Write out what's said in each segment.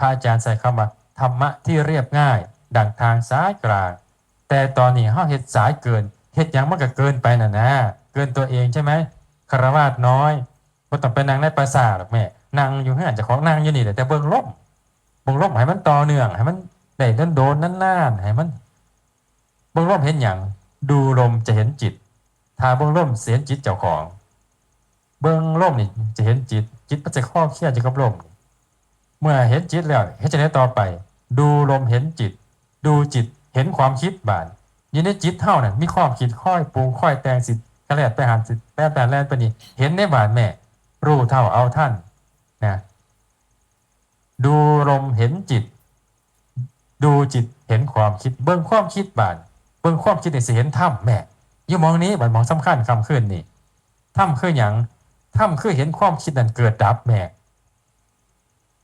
พระอาจารย์ใส่คำว่าธรรมะที่เรียบง่าย ดังทางซ้ายกลาง แต่ตอนนี้เฮาเฮ็ดสายเกินเฮ็ดยังมันก็เกินไปน่ะนะ เกินตัวเองใช่ไหมคารวาสน้อยบ่ต้องไปนั่งในปราสาทหรอกแม่นั่งอยู่เฮือนจ้าของนั่งอยู่นี่แต่เบิ่งลมเบิ่งลมให้มันต่อเนื่อง ให้มันได้โดนๆนน่านให้มันเบื้องร่มเห็นอย่างดูลมจะเห็นจิต ถ้าเบื้องร่มเสียนจิตเจ้าของ เบื้องร่มนี่จะเห็นจิตจิตมันจะข้อเครียดอยู่กับลม เมื่อเห็นจิตแล้วเห็นจะไหนต่อไป ดูลมเห็นจิต ดูจิตเห็นความคิดบานยินในจิตเท่านั้นมีความคิดค่อยปรุงค่อยแต่งสิกระแลดไปหันสิแปรแปรแลนไปนี่เห็นในบานแม่ รู้เท่าเอาท่านนะดูลมเห็นจิต ดูจิตเห็นความคิด เบิ่งความคิดบานเบิ่งความคิดในี่สิเห็นถ้ำแม่ยู่มองนี้บันมองสำคัญคำขึ้นนี่ถ้ำคือหยังถ้ำคือเห็นความคิดนั่นเกิดดับแม่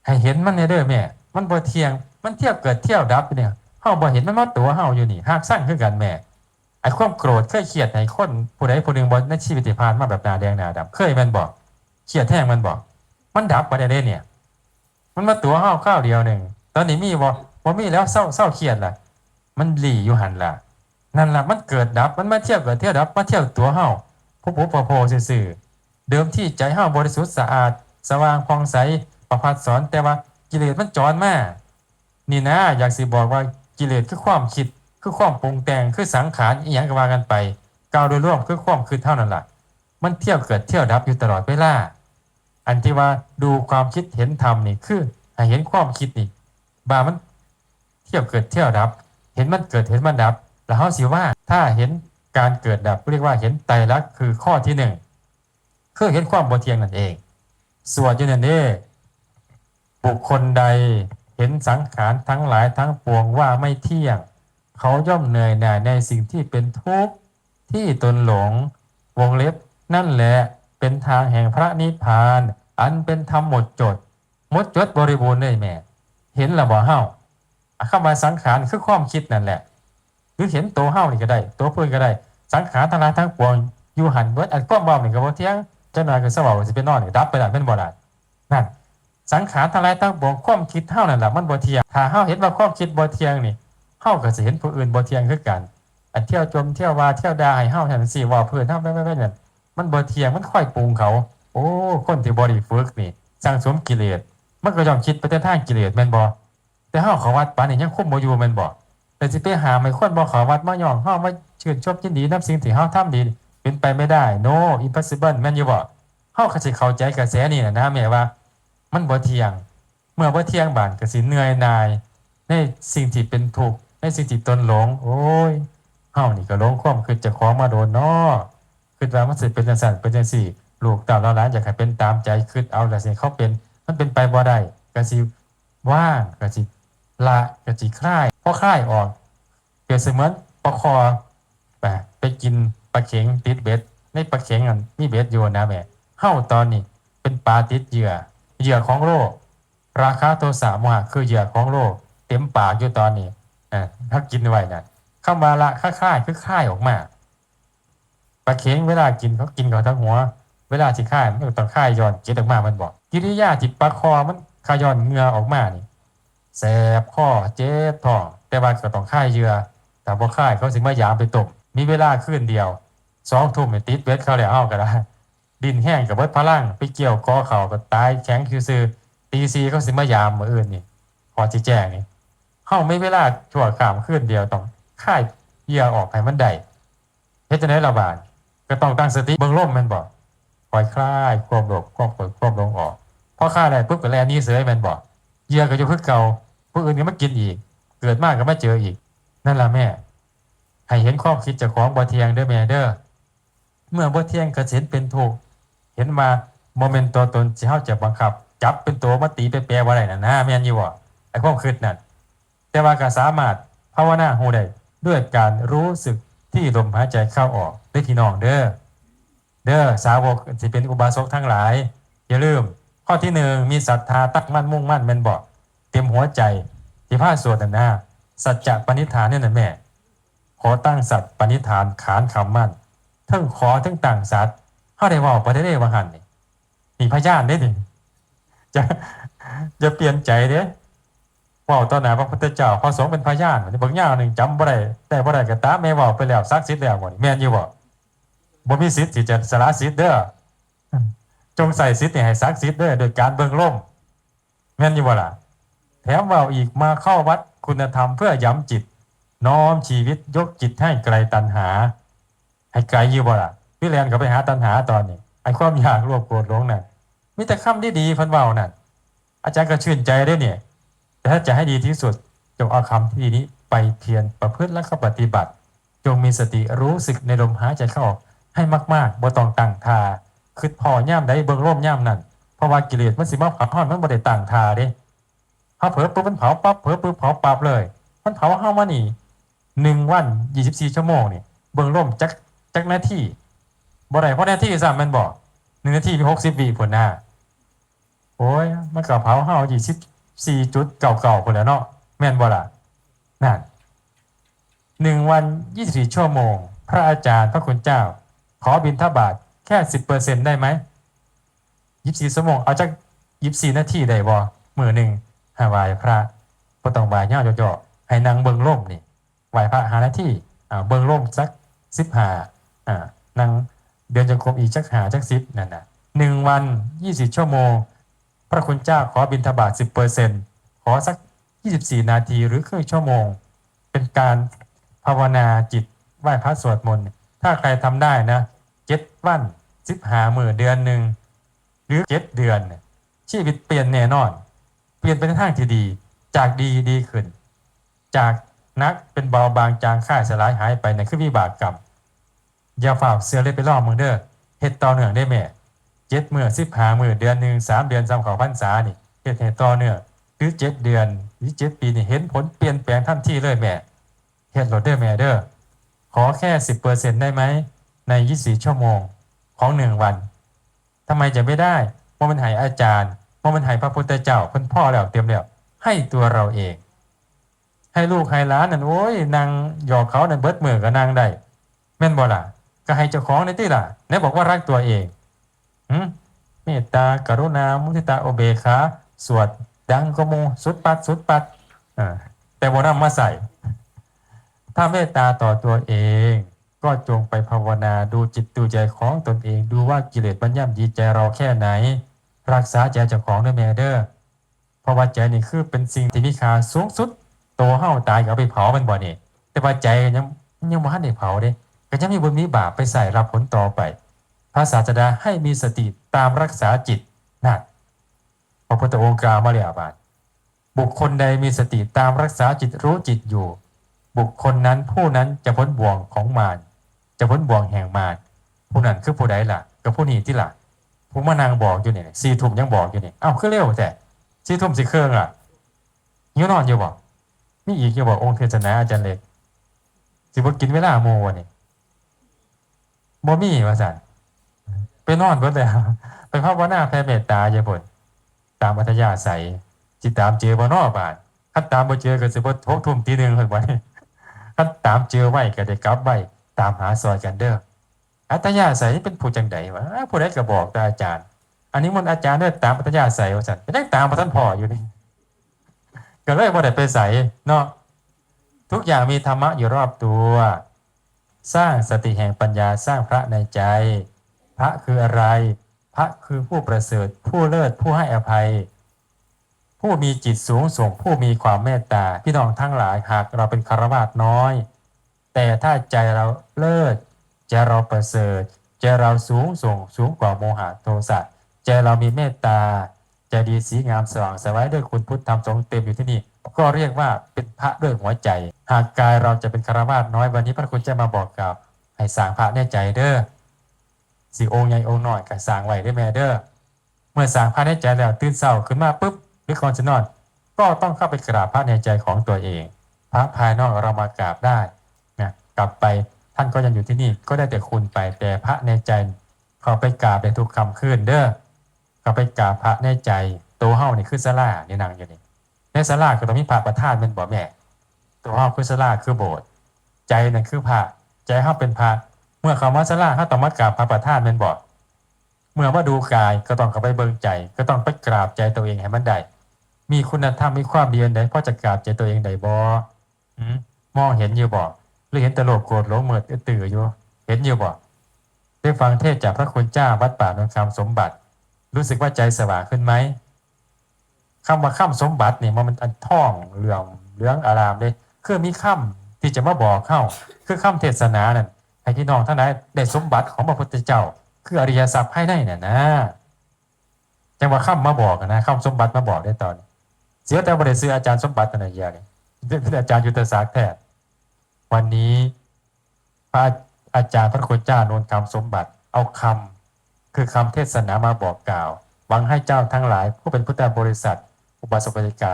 ให้เห็นมันเนี่ยเด้อแม่ มันบ่เที่ยง มันเที่ยวเกิดเที่ยวดับเนี่ยเฮาบ่เห็นมันมาตัวเฮาอยู่นี่หากสร้างคือกันแม่ไอ้ความโกรธเคยเครียดให้คนผู้ใดผู้หนึ่งบ่ในชีวิตที่ผ่านมาแบบหน้าแดงหน้าดำเคยมันบอกเครียดแท้งมันบอกมันดับบ่ได้เด้เนี่ย มันมาตัวเฮาข้าวเดียวหนึ่งตอนนี้มีบ่บ่มีแล้วเศร้าเศร้าเครียดล่ะ มันหลีอยู่หันล่ะนั่นล่ะมันเกิดดับมันมาเที่ยวเกิดเที่ยวดับมาเที่ยวตัวเฮาผู้ผู้พอโพซื่อๆเดิมที่ใจเฮาบริสุทธิ์สะอาด สว่างผ่องใส ประพัดสอนแต่ว่ากิเลสมันจรมานี่นะอยากสิบอกว่ากิเลสคือความคิดคือความปรุงแต่งคือสังขารอีหยังก็ว่ากันไปกล่าวโดยรวมคือความคือเท่านั้นล่ะมันเที่ยวเกิดเที่ยวดับอยู่ตลอดเวลาอันที่ว่าดูความคิดเห็นธรรมนี่คือให้เห็นความคิดนี่บามันเที่ยวเกิดเที่ยวดับ เห็นมันเกิดเห็นมันดับ แล้วเขาสิว่าถ้าเห็นการเกิดดับเรียกว่าเห็นไตรลักษณ์คือข้อที่หนึ่งคือเห็นความบ่เที่ยงนั่นเอง ส่วนอยูนันเด้ บุคคลใดเห็นสังขารทั้งหลายทั้งปวงว่าไม่เที่ยง เขาย่อมเหนื่อยหน่ายในสิ่งที่เป็นทุกข์ที่ตนหลง วงเล็บ นั่นแหละเป็นทางแห่งพระนิพพาน อันเป็นธรรมหมดจดหมดจดบริบูรณ์เลยแม่ เห็นและบ่เฮ้าคำว่าสังขารคือความคิดนั่นแหละ หรือเห็นตัวเฮ้านี่ก็ได้ ตัวเพื่อนก็ได้ สังขารทั้งหลายทั้งปวงอยู่หันเบิดอันก้มเบานี่ก็บ่เที่ยงเจ้าหน่อยก็สว่างสิเป็นนอนดับไปแล้เป็นบ่ได้นั่น สังขารทั้งหลายทั้งปวงความคิดเฮานั่นแหละมันบ่เที่ยงถ้าเฮาเห็นว่าความคิดบ่เที่ยงนี่เฮาก็สิเห็นผู้อื่นบ่เที่ยงคือกัน อันเที่ยวจมเที่ยวว่าเที่ยวด่าให้เฮาจังซี่ว่าเพื่อนเฮาไม่ไม่ไม่นั่นมันบ่เที่ยงมันค่อยปรุงเขา โอ้คนที่บ่ได้ฝึกนี่สร้างสมกิเลสมันก็ย่อมคิดไปแต่ทางกิเลสแม่นบ่แต่เฮาเขาวัดปานนี้ยังคุมบ่อยู่แม่นบ่แต่สิไปหาไม่คนบ่เขาวัดมาย่องเฮามาชื่นชมยินดีนํสิ่งที่เฮาทำดีเป็นไปไม่ได้ no impossible แม่นอยู่บ่เฮาก็สิเข้าใจกระแสนี่น่ะนะแม่ว่า มันบ่เที่ยง เมื่อบ่เที่ยงบานก็สิเหนื่อยหน่าย ในสิ่งที่เป็นทุกข์ในสิ่งที่ตนหลง โอ้ยเฮานี่ก็หลงความคิดจะของมาโดนเนาะคิดว่ามันสิเป็นจังซั่นเป็นจังซี่ลูกเต้าเราหลานอยากให้เป็นตามใจคิดเอาแล้วสิเขาเป็น มันเป็นไปบ่ได้ก็สิว่างก็สิละกะจิคลายพอคลายออกเปรียบเสมือนปลาคอไปไปกินปลาเข็งติดเบ็ดในปลาเข็งอันมีเบ็ดอยู่นะแม่เฮ้าตอนนี้เป็นปลาติดเหยื่อ เหยื่อของโลกราคาโทสะโมหะคือเหยื่อของโลกเต็มปากอยู่ตอนนี้อ่าถ้ากินไว้นะเข้ามาละค่าค่ายคือค่ายออกมาปลาเข็งเวลากินเขากินเขาทั้งหัว เวลาที่ค่ายมันต้องค่ายย้อนเจ็ดออกมามันบอกกิริยาจิตปลาคอมันขย้อนเงือออกมานี่แสบข้อเจ็บท้องแต่ว่าก็ต้องค่ายเหยื่อแต่บ่ค่ายเขาสิมายามไปตบมีเวลาคืนเดียวสองทุ่มติดเวทเขาแล้วเอาก็ได้ ดินแห้งกับเบิดพลังไปเกี่ยวกอเขาก็ตายแข็งคือซื้อตีซีเขาสิมายามมืออื่นนี่พอสิแจ้งนี่เฮาไม่เวลาชั่วขามคืนเดียวต้องค่ายเยื่ออกให้มันได้เฮ็ดจังได๋ล่ะบาดก็ต้องตั้งสติเบิ่งลมแม่นบ่ปล่อยคลายควบโลกควบเปิดควบลงออกพอคลายได้ปุ๊บก็แลนี้เสยแม่นบ่เยื่อก็อยู่คือเก่าผู้อื่นก็มากินอีก เกิดมากก็มาเจออีก นั่นล่ะแม่ให้เห็นความคิดจากของบ่เทียงเด้อแม่เด้อเมื่อบ่เทียงก็สิเห็นเป็นถูก เห็นว่าโมเมนต์ตัวตนสิเฮาจะบังคับ จับเป็นตัวมาตีไปแปลว่าได้น่ะนะแม่นอยู่บ่ไอ้ความคิดนั่นแต่ว่าก็สามารถภาวนาฮู้ได้ด้วยการรู้สึกที่ลมหายใจเข้าออกเด้อพี่น้องเด้อเด้อสาวกสิเป็นอุบาสกทั้งหลาย อย่าลืม ข้อที่หนึ่งมีศรัทธาตั้งมั่นมุ่งมั่นแม่นบอกเต็มหัวใจที่ผ้าสวดน่ะนะสัจจะปณิธานเนี่ยนะแม่ ขอตั้งสัตว์ปณิธานขานคำมั่นทั้งขอทั้งต่างสัตว์ เฮาได้เว่าไปได้ได้ว่าหันนี่มีพยานได้ดิจะจะเปลี่ยนใจเด้ว่าตอนหน้าพระพุทธเจ้าพระสงฆ์เป็นพยานนี่บางอย่างหนึ่งจำบ่ได้แต่บ่ได้ก็ตามแม่ว้าไปแล้วซักดิ์สิทธิ์แล้วบ่นี่แม่นอยู่บ่บ่มีสิทธิ์ที่จะสละสิทธิ์เด้อจงใส่สิทธิ์ให้ซักสิทธิ์เด้อโดยการเบิ่งล่มแม่นอยู่บ่ล่ะแถมว่าอีกมาเข้าวัดคุณธรรมเพื่อย้ำจิต น้อมชีวิตยกจิตให้ไกลตัณหา ให้ไกลอยู่บ่ล่ะ พี่แลนก็ไปหาตัณหาตอนนี้ไอ้ความอยากรวบโกรธหลงน่ะมีแต่คำที่ดีพิ่นเว้านั่นอาจารย์ก็ชื่นใจเด้เนี่ยแต่ถ้าจะให้ดีที่สุดจงเอาคำที่ดีนี้ไปเพียรประพฤติและปฏิบัติ จงมีสติรู้สึกในลมหายใจเข้าออกให้มากๆบ่ต้องตั้งทาคือพอย่ามใดเบิ่งร่มย่ามนั่นเพราะว่ากิเลสมันสิมาเผาฮ้อนมันบ่ได้ตั้งทาเด้เฮาเผลอปุ๊บมันเผาปั๊บเผลอปุ๊บเผาปั๊บเลย มันเผาเฮามานี่หนึ่งวันยี่สิบสี่ชั่วโมงนี่เบิ่งร่มจักจักหน้าที บ่ได้เพราะนาทีซ้ำแมันบอกหนึ่งนาทีมีหกสิบวิผลหน้าโอ้ยมันก็เผาเฮายี่สิบสี่จุดเก่าๆผลแล้วเนาะแม่นบ่ล่ะนั่นหนึ่งวันยี่สิบสี่ชั่วโมง พระอาจารย์พระคุณเจ้า ขอบินทบาทแค่สิบเปอร์เซ็นได้ไหมยี่สิบสี่ชั่วโมงเอาจักยี่สิบสี่นาทีได้บ่มือหนึ่งหาไหวพระก็ต้องไหวเง่าเจาะๆให้นางเบิงร่มนี่ไหวพระหาหน้าที่อ่าเบิงร่มสักสิบหาอ่านาง เดือนจงกรมอีกจักหาจักสิบนั่นน่ะหนึ่งวันยี่สิบชั่วโมง พระคุณเจ้าขอบินทบาทสิบเปอร์เซ็นต์ขอสักยี่สิบสี่นาทีหรือครึ่งชั่วโมง เป็นการภาวนาจิตไหว้พระสวดมนต์ถ้าใครทำได้นะเจ็ดวันสิบหามือเดือนหนึ่งหรือเจ็ดเดือนเนี่ยชีวิตเปลี่ยนแน่นอน เปลี่ยนไปในทางที่ดี จากดีดีขึ้น จากนักเป็นเบาบางจางค่ายสลายหายไปในนคือวิบากกรรม อย่าฝ่าเสือเลยไปล่อมึงเด้อเฮ็ดต่อเนื่องได้แม่เจ็ดมือสิบหามือเดือนหนึ่งสามเดือนสามเขาพรรษานี่เฮ็ดให้ต่อเนื่องหรือเจ็ดเดือนหรือเจ็ดปีนี่เห็นผลเปลี่ยนแปลงทันทีเลยแม่เฮ็ดโหลดเด้อแม่เด้อขอแค่สิบเปอร์เซ็นต์ได้ไหมในยี่สี่ชั่วโมงของหนึ่งวันทำไมจะไม่ได้เพราะมันหายอาจารย์เพราะมันให้พระพุทธเจ้าเพิ่นพ่อแล้วเตรียมแล้วให้ตัวเราเอง ให้ลูกให้ล้านนั่นโอ้ยนางหยอกเขานั่นเบิดมือกับนางได้แม่นบ่ล่ะ ก็ให้เจ้าของในที่ล่ะไหนบอกว่ารักตัวเองหืมเมตตากรุณา มุทิตาโอเบคาสวดดังกโมสุดปัดสุดปัดอ่าแต่บ่นำมาใส่ ถ้าเมตตาต่อตัวเอง ก็จงไปภาวนาดูจิตดูใจของตนเอง ดูว่ากิเลสมันย่ำยีใจเราแค่ไหน รักษาใจเจ้าของด้วยแม่เด้อเพราะว่าใจนี่คือเป็นสิ่งที่มีค่าสูงสุด โตวเฮาตายก็ไปเผามันบ่นี่แต่ว่าใจยังยังบ่ทันได้เผาเด้ ก็ยังมีบุญมีบาปไปใส่รับผลต่อไป พระศาสดาให้มีสติตามรักษาจิตนั่นพระพุทธองค์กล่าวมาแล้วบาดบุคคลใดมีสติตามรักษาจิตรู้จิตอยู่ บุคคลนั้นผู้นั้นจะพ้นบ่วงของมารจะพ้นบ่วงแห่งมารผู้นั้นคือผู้ใดล่ะก็ผู้นี้ที่ล่ะผมมานางบอกอยู่เนี่ยสี่ทุ่มยังบอกอยู่เนี่ยอ้าวคือเร็วแต่สี่ทุ่มสี่เครื่องอะหิวนอนอยู่บอกมีอีกอยู่บอกองค์เทศนาอาจารย์เล็กสิบกินเวลาโมวันนี้ บ่มีว่าสันไปนอนเบิดเลยไปภาวนาแผ่เมตตาอย่าบ่นตามอัธยาศัยจิตตามเจอบ่นอบานคันตามบ่เจอก็สิบ่หกทุ่มตีหนึ่งเพิ่นว่าคันตามเจอไว้ก็ได้กลับไว้ตามหาซอยกันเด้ออัตยาศัยนี่เป็นผู้จังใดวะผู้ใดก็บอกแต่อาจารย์ อันนี้มันอาจารย์เนี่ยตามอัตยาศัยว่าสันไม่ได้ตามพระท่านพ่ออยู่นี่ก็เลยบ่ได้ไปใส่เนาะทุกอย่างมีธรรมะอยู่รอบตัว สร้างสติแห่งปัญญาสร้างพระในใจ พระคืออะไร พระคือผู้ประเสริฐ ผู้เลิศผู้ให้อภัย ผู้มีจิตสูงส่งผู้มีความเมตตาพี่น้องทั้งหลายหากเราเป็นคารวาสน้อย แต่ถ้าใจเราเลิศใจเราประเสริฐใจเราสูงส่งสูงกว่าโมหะโทสะใจเรามีเมตตาใจดีสีงามสว่างสวัยด้วยคุณพุทธธรรมสงเต็มอยู่ที่นี่ก็เรียกว่าเป็นพระด้วยหัวใจ หากกายเราจะเป็นคารวาสน้อยวันนี้พระคุณจะมาบอกกับให้สางพระแน่ใจเด้อสีองค์ใหญ่องค์น้อยก็สางไหวได้แม่เด้อเมื่อสางพระแน่ใจแล้วตื่นเช้าขึ้นมาปุ๊บหรือก่อนจะนอน ก็ต้องเข้าไปกราบพระในใจของตัวเอง พระภายนอกเรามากราบได้นะกลับไปท่านก็ยังอยู่ที่นี่ก็ได้แต่คุณไปแต่พระในใจเขาไปกราบในทุกคำขึ้นเด้อเขาไปกราบพระในใจตัวเฮานี่คือสลานี่นางอยู่นี่ในสลาก็ต้องมีพระประธานเป็นบ่แม่ ตัวเฮาคือสลาคือโบสถ์ใจนั่นคือพระใจเฮาเป็นพระเมื่อเขามาสลาเฮาต้องมากราบพระประธานเป็นบ่เมื่อว่าดูกายก็ต้องเข้าไปเบิ่งใจ ก็ต้องไปกราบใจตัวเองให้มันได้มีคุณธรรมมีความดีอันใดพ่อจะกราบใจตัวเองใดบ่หืมมองเห็นอยู่บ่หรือเห็นตโลภโกรธหลงเหมิดตื่ออยู่ เห็นอยู่บ่ได้ฟังเทศจากพระคุณเจ้าวัดป่าโนนคำสมบัติ รู้สึกว่าใจสว่างขึ้นไหมคำว่าข้ามสมบัติเนี่ยมันอันท่องเหลืองเหลืองอารามเลย คือมีข้าที่จะมาบอกเข้า คือข้าเทศนานั่นให้พี่น้องทั้งหลายได้สมบัติของพระพุทธเจ้า คืออริยสัพให้ได้เนี่ยนะจังว่าข้ามาบอกนะข้าสมบัติมาบอกได้ตอน เสียแต่บริซื้ออาจารย์สมบัติตนเยียนี่เป็นอาจารย์ยุทธศาสตร์แท้วันนี้พระอาจารย์พระคุณเจ้าโนนคำสมบัติ เอาคำคือคำเทศนามาบอกกล่าวหวังให้เจ้าทั้งหลายผู้เป็นพุทธบริษัท อุบาสกบริกา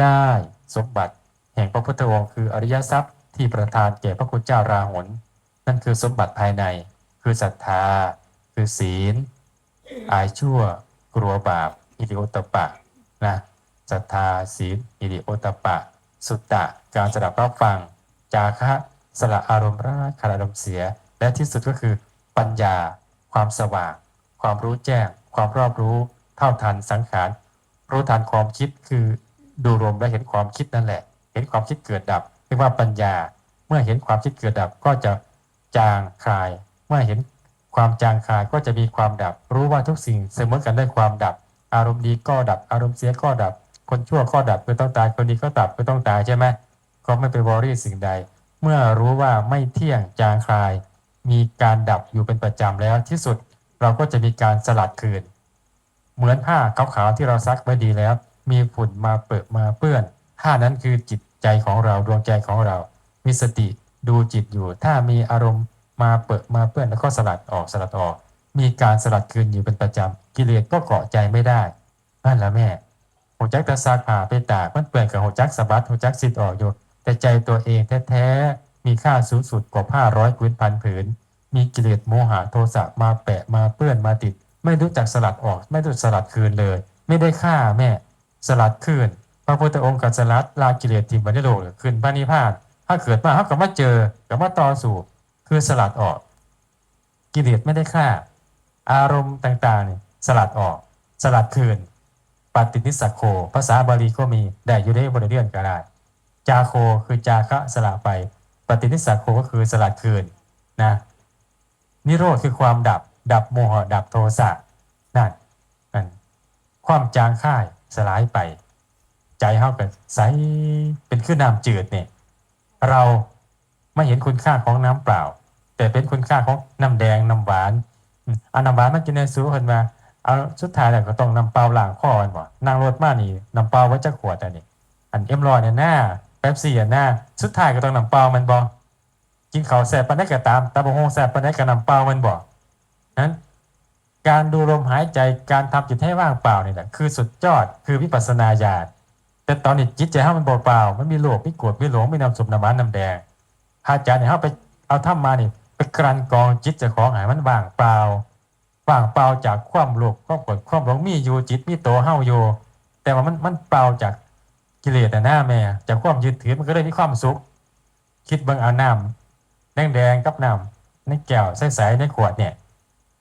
ได้สมบัติ แห่งพระพุทธองค์คืออริยทรัพย์ที่ประทานแก่พระคุณเจ้าราหนนั่นคือสมบัติภายใน คือศรัทธา คือศีล อายชั่ว กลัวบาป อิริโอตปะนะศรัทธาศีล อิริโอตปะ สุตตะ การสดับรับฟัง จาคะสละอารมณ์ร้ายขาดอารมณ์เสีย และที่สุดก็คือปัญญา ความสว่าง ความรู้แจ้ง ความรอบรู้เท่าทันสังขารรู้ทันความคิดคือดูรวมและเห็นความคิดนั่นแหละ เห็นความคิดเกิดดับเรียกว่าปัญญา เมื่อเห็นความคิดเกิดดับก็จะจางคลาย เมื่อเห็นความจางคลายก็จะมีความดับ รู้ว่าทุกสิ่งเสมอกันด้วยความดับ อารมณ์ดีก็ดับ อารมณ์เสียก็ดับ คนชั่วก็ดับคือต้องตายคนดีก็ดับคือต้องตายใช่ไหมก็ไม่ไปวอรี่สิ่งใด เมื่อรู้ว่าไม่เที่ยงจางคลาย มีการดับอยู่เป็นประจำแล้วที่สุด เราก็จะมีการสลัดคืน เหมือนผ้าขาวๆที่เราซักไว้ดีแล้ว มีฝุ่นมาเปิดมาเปื้อน ผ้านั้นคือจิตใจของเราดวงใจของเรา มีสติดูจิตอยู่ ถ้ามีอารมณ์มาเปิดมาเปื้อนแล้วก็สลัดออกสลัดออก มีการสลัดคืนอยู่เป็นประจำกิเลสก็เกาะใจไม่ได้นั่นแหละแม่หัวจักตะซากผ่าไปตากมันเปื่อนกับหัวจักสะบัดหัวจักสิทธิ์ออกอยู่ แต่ใจตัวเองแท้ๆมีค่าสูงสุดกว่าผ้าร้อยพื้นพันผืน มีกิเลสโมหะโทสะมาแปะมาเปื้อนมาติด ไม่รู้จักสลัดออก ไม่รู้สลัดคืนเลย ไม่ได้ฆ่าแม่ สลัดคืน พระพุทธองค์กัสลัดลากิเลสทิมบันโลกขึ้นพระนิพพานถ้าเกิดมาเขากับมาเจอกับมาต่อสู่คือสลัดออก กิเลสไม่ได้ฆ่า อารมณ์ต่างๆนี่สลัดออก สลัดคืนปฏินิสสโค ภาษาบาลีก็มีได้อยู่ได้บริเวณก็ได้จาโคคือจาคะสละไป ปฏินิสสโคก็คือสลัดคืนนะนิโรธคือความดับ ดับโมหะดับโทสะนั่นนั่นความจางค่ายสลายไป ใจเฮาเป็นใสเป็นขึ้นน้ำจืดเนี่ยเราไม่เห็นคุณค่าของน้ำเปล่า แต่เป็นคุณค่าของน้ำแดงน้ำหวานอืมเอาน้ำหวานมากินในสูเห็นมาเอาสุดท้ายแล้วก็ต้องน้ำเปล่าล้างคอกันบ่นั่งรถมานี่น้ำเปล่าไว้จะขวดอันนี้อันเอ็มรอยเนี่ยหน้าแป๊บซี่อันหน้าสุดท้ายก็ต้องน้ำเปล่ามันบ่กินข้าวแซ่บปานใดก็ตามตาบงงแซ่บปานใดก็น้ำเปล่ามันบอกนั้นการดูลมหายใจการทำจิตให้ว่างเปล่านี่แหละคือสุดยอดคือวิปัสสนาญาณ แต่ตอนนี้จิตใจให้มันเปล่าๆมันมีโลภมีโกรธมีหลงมีน้ำสุบน้ำมันน้ำแดงพระอาจารย์เนี่ยเขาไปเอาถ้ำมานี่ไปกรันกองจิตเจะของหายมันว่างเปล่าว่างเปล่าจากความโลภความโกรธความหลงมีอยู่จิตมีโตเฮาอยู่แต่ว่ามันมันเปล่าจากกิเลสแต่หน้าแม่จากความยึดถือมันก็เลยมีความสุข คิดเบิ่งเอาน้ำแดงแดงกับน้ำในแก้วใสๆในขวดเนี่ย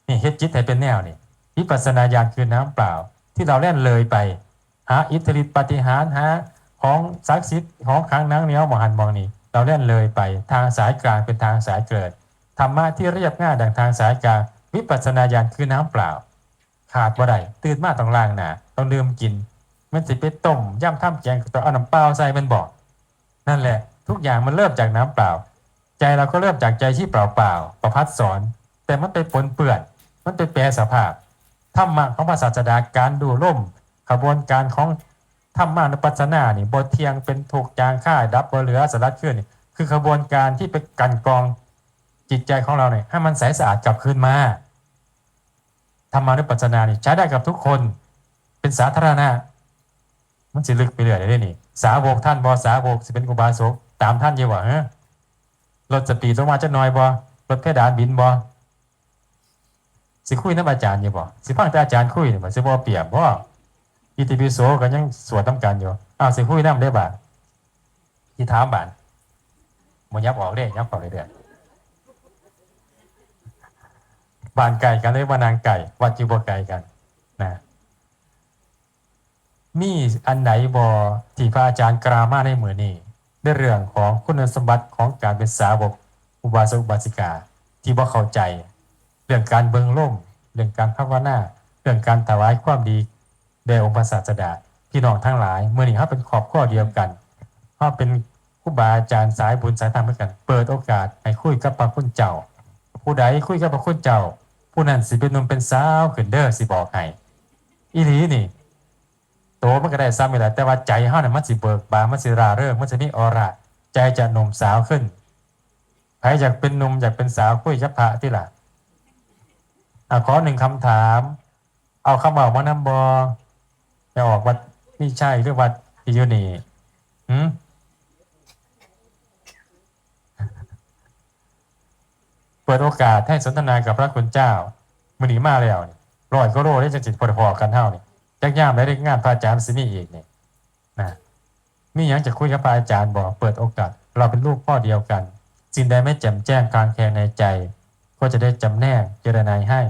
นี่เฮ็ดจิตให้เป็นแนวนี่วิปัสสนาญาณคือน้ำเปล่าที่เราเล่นเลยไป หาอิทธิฤทธิปฏิหารหาของศักดิ์สิทธิ์ของขังนังเหนียวมหันมองนี่เราเล่นเลยไปทางสายกลางเป็นทางสายเกิดธรรมะที่เรียบง่ายดังทางสายกลางวิปัสสนาญาณคือน้ำเปล่า ขาดบ่ได้ตื่นมาต้องล้างหนาต้องดื่มกิน มันสิไปต้มย่ำท่ำแกงต้องเอาน้ำเปล่าใส่มันบอกนั่นแหละ ทุกอย่างมันเริ่มจากน้ำเปล่า ใจเราก็เริ่มจากใจที่เปล่าเปล่าประพัดสอน แต่มันไปปนเปื้อนมันไปแปรสภาพธรรมะของพระศาสดาการดูร่ม ขบวนการของธรรมานุปัสสนานี่บทเทียงเป็นถูกจางค่ายดับบ่เหลือสลัดขึ้นนี่คือขบวนการที่ไปกันกองจิตใจของเราเนี่ยให้มันใสสะอาดกลับคืนมาธรรมานุปัสสนานี่ใช้ได้กับทุกคนเป็นสาธารณะมันสิลึกไปเรื่อยเลยเด้นี่ สาวกท่านบอสาวกสิเป็นอุบาสกตามท่านยี่หวะฮะรถสปีดลงมาจะน้อยบ่รถเพดานบินบ่สิคุยน้ำอาจารย์ยู่บ่สิฟังแต่อาจารย์คุยเนี่บ่สิบ่เปียบบ่ อิติปิโสก็ยังสวดต้องกันอยู่อ้าวสิคุยน้ำได้บาที่ถามบานบ่ยับออกเด้ยับออกเรื่อยๆบานไก่กันเลยว่านางไก่วัดจิบ่ไก่กันนะมีอันไหนบอที่พระอาจารย์กล่ามาในมือนี้ในเรื่องของคุณสมบัติของการเป็นสาวกอุบาสกอุบาสิกา ที่บ่เข้าใจ เรื่องการเบิงล่มเรื่องการภาวนาเรื่องการถวายความดี แด่องค์พระศาสดาพี่น้องทั้งหลายเมื่อนี้เขาเป็นครอบครัวเดียวกันเขาเป็นครูบาอาจารย์สายบุญสายธรรมด้วยกัน เปิดโอกาสให้คุยกับพระคุณเจ้า ผู้ใดคุยกับพระคุณเจ้า ผู้นั้นสิเป็นหนุ่มเป็นสาวขึ้นเด้อสิบอกให้อีหลีนี่โตมันก็ได้ซ้ำอยู่แหละแต่ว่าใจเฮาเนี่ยมันสิเบิกบานมันสิราเริงมันจะมีออร่าใจจะหนุ่มสาวขึ้นใครอยากเป็นหนุ่มอยากเป็นสาวคุยกับพระที่ล่ะอะขอหนึ่งคำถาม เอาคำบอกมานำบอ จะออกวัดนี่ใช่หรือวัดที่อยู่นี่หืมเปิดโอกาสให้สนทนากับพระคุณเจ้ามือนีมาแล้วนี่ร้อยก็โลได้จังจิตพอพอกันเท่านี่จักย่ามได้ได้งานพระอาจารย์สิมีอีกนี่นะมีอย่างจะคุยกับพระอาจารย์บอกเปิดโอกาส เราเป็นลูกพ่อเดียวกันสิ่งใดไม่แจ่มแจ้งกลางแคลงในใจ ก็จะได้จำแนกเจรนายให้